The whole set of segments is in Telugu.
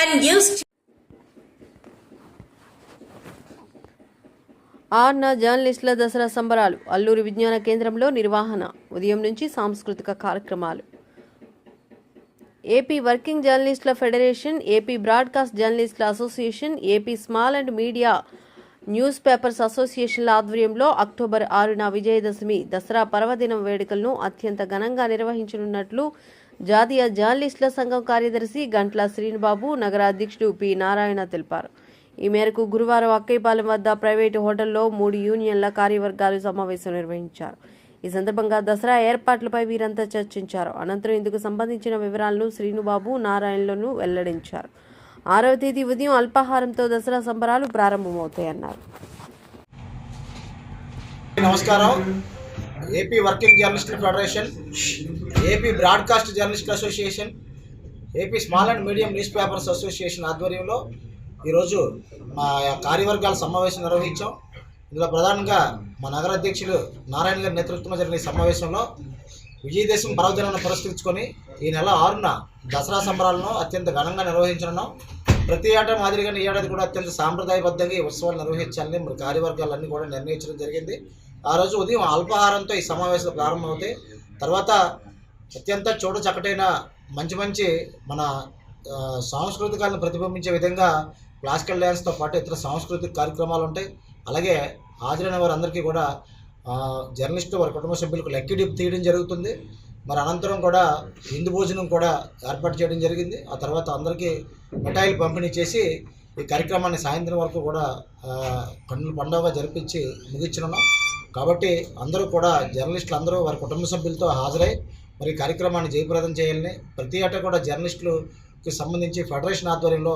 can ఆర్న జర్నలిస్టుల దసరా సంబరాలు అల్లూరు విజ్ఞాన కేంద్రంలో నిర్వహణ ఉదయం నుంచి సాంస్కృతిక కార్యక్రమాలు. ఏపీ వర్కింగ్ జర్నలిస్టుల ఫెడరేషన్ ఏపీ బ్రాడ్కాస్ట్ జర్నలిస్టుల association AP small and media newspapers అసోసియేషన్ల ఆధ్వర్యంలో అక్టోబర్ ఆరున విజయదశమి దసరా పర్వదినం వేడుకలను అత్యంత ఘనంగా నిర్వహించనున్నట్లు జాతీయ జర్నలిస్టుల సంఘం కార్యదర్శి గంట్ల శ్రీనుబాబు నగర అధ్యక్షుడు పి. నారాయణ తెలిపారు. ఈ మేరకు గురువారం అక్కైపాలెం వద్ద ప్రైవేటు హోటల్లో మూడు యూనియన్ల కార్యవర్గాలు సమావేశం నిర్వహించారు. ఈ సందర్భంగా దసరా ఏర్పాట్లపై వీరంతా చర్చించారు. అనంతరం ఇందుకు సంబంధించిన వివరాలను శ్రీనుబాబు నారాయణలను వెల్లడించారు. ఆరవ తేదీ ఉదయం అల్పాహారంతో దసరా సంబరాలు ప్రారంభమవుతాయన్నారు. నమస్కారం. ఏపీ వర్కింగ్ జర్నలిస్టుల federation AP broadcast journalist association AP small and medium newspapers association ఆధ్వర్యంలో ఈరోజు మా కార్యవర్గాల సమావేశం నిర్వహించాం. ఇందులో ప్రధానంగా మా నగర అధ్యక్షులు నారాయణ గారి నేతృత్వంలో జరిగిన ఈ సమావేశంలో విజయదశమి పర్వదినాన్ని పురస్కరించుకొని ఈ నెల ఆరున దసరా సంబరాలను అత్యంత ఘనంగా నిర్వహించనున్నాం. ప్రతి ఏటా మాదిరిగానే ఈ ఏడాది కూడా అత్యంత సాంప్రదాయబద్ధంగా ఈ ఉత్సవాలు నిర్వహించాలని మరి కార్యవర్గాలన్నీ కూడా నిర్ణయించడం జరిగింది. ఆ రోజు ఉదయం అల్పాహారంతో ఈ సమావేశాలు ప్రారంభమవుతాయి. తర్వాత అత్యంత చూడ చక్కటైన మంచి మంచి మన సాంస్కృతికాలను ప్రతిబింబించే విధంగా క్లాసికల్ డ్యాన్స్తో పాటు ఇతర సాంస్కృతిక కార్యక్రమాలు ఉంటాయి అలాగే హాజరైన వారందరికీ కూడా జర్నలిస్టు వారి కుటుంబ సభ్యులకు లక్కీ డిప్ తీయడం జరుగుతుంది. మరి అనంతరం కూడా విందు భోజనం కూడా ఏర్పాటు చేయడం జరిగింది. ఆ తర్వాత అందరికీ మిఠాయిలు పంపిణీ చేసి ఈ కార్యక్రమాన్ని సాయంత్రం వరకు కూడా కన్నుల పండుగ జరిపించి ముగించనున్నాం. కాబట్టి అందరూ కూడా జర్నలిస్టులు అందరూ వారి కుటుంబ సభ్యులతో హాజరై మరి కార్యక్రమాన్ని జయప్రదం చేయాలని ప్రతి ఏటా కూడా జర్నలిస్టులకి సంబంధించి ఫెడరేషన్ ఆధ్వర్యంలో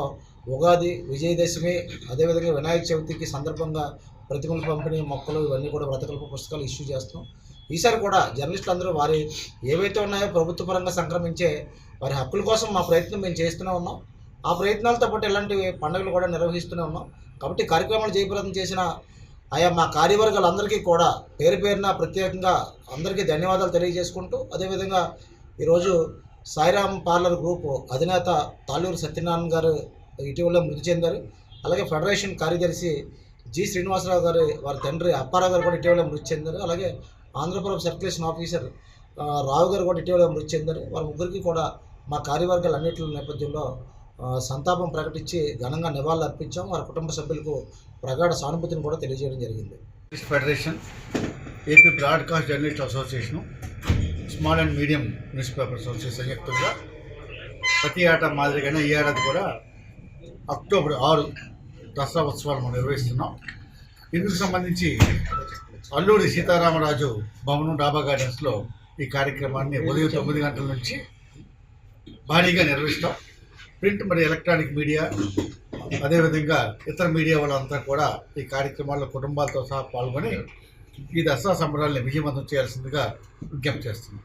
ఉగాది విజయదశమి అదేవిధంగా వినాయక చవితికి సందర్భంగా ప్రతిమల పంపిణీ మొక్కలు ఇవన్నీ కూడా వ్రతకల్ప పుస్తకాలు ఇష్యూ చేస్తాం. ఈసారి కూడా జర్నలిస్టులు అందరూ వారి ఏవైతే ఉన్నాయో ప్రభుత్వ పరంగా సంక్రమించే వారి హక్కుల కోసం మా ప్రయత్నం మేము చేస్తూనే ఉన్నాం. ఆ ప్రయత్నాలతో పాటు ఇలాంటి పండుగలు కూడా నిర్వహిస్తూనే ఉన్నాం. కాబట్టి కార్యక్రమాలు జయప్రదం చేసిన ఆయా మా కార్యవర్గాలందరికీ కూడా పేరు పేరున ప్రత్యేకంగా అందరికీ ధన్యవాదాలు తెలియజేసుకుంటూ అదేవిధంగా ఈరోజు సాయిరామ్ పార్లర్ గ్రూప్ అధినేత తాళూరు సత్యనారాయణ గారు ఇటీవల మృతి చెందారు. అలాగే ఫెడరేషన్ కార్యదర్శి జి శ్రీనివాసరావు గారు వారి తండ్రి అప్పారావు గారు కూడా ఇటీవల మృతి చెందారు. అలాగే ఆంధ్రప్రదేశ్ సర్క్యులేషన్ ఆఫీసర్ రావు గారు కూడా ఇటీవల మృతి చెందారు. వారి ముగ్గురికి కూడా మా కార్యవర్గాలు అన్నింటి నేపథ్యంలో సంతాపం ప్రకటించి ఘనంగా నివాళులు అర్పించాం. వారి కుటుంబ సభ్యులకు ప్రగాఢ సానుభూతిని కూడా తెలియజేయడం జరిగింది. Federation AP broadcast journalist association small and medium newspaper association సంయుక్తంగా ప్రతి ఏటా మాదిరిగానే ఈ ఏడాది కూడా అక్టోబర్ ఆరు దసరా ఉత్సవాలు మనం నిర్వహిస్తున్నాం. ఇందుకు సంబంధించి అల్లూరి సీతారామరాజు భవనం డాబా గార్డెన్స్లో ఈ కార్యక్రమాన్ని ఉదయం తొమ్మిది గంటల నుంచి భారీగా నిర్వహిస్తాం. ప్రింట్ మరియు ఎలక్ట్రానిక్ మీడియా అదేవిధంగా ఇతర మీడియా వాళ్ళంతా కూడా ఈ కార్యక్రమాల్లో కుటుంబాలతో సహా పాల్గొని ఈ దసరా సంబరాల్ని విజయవంతం చేయాల్సిందిగా విజ్ఞప్తి చేస్తున్నాం.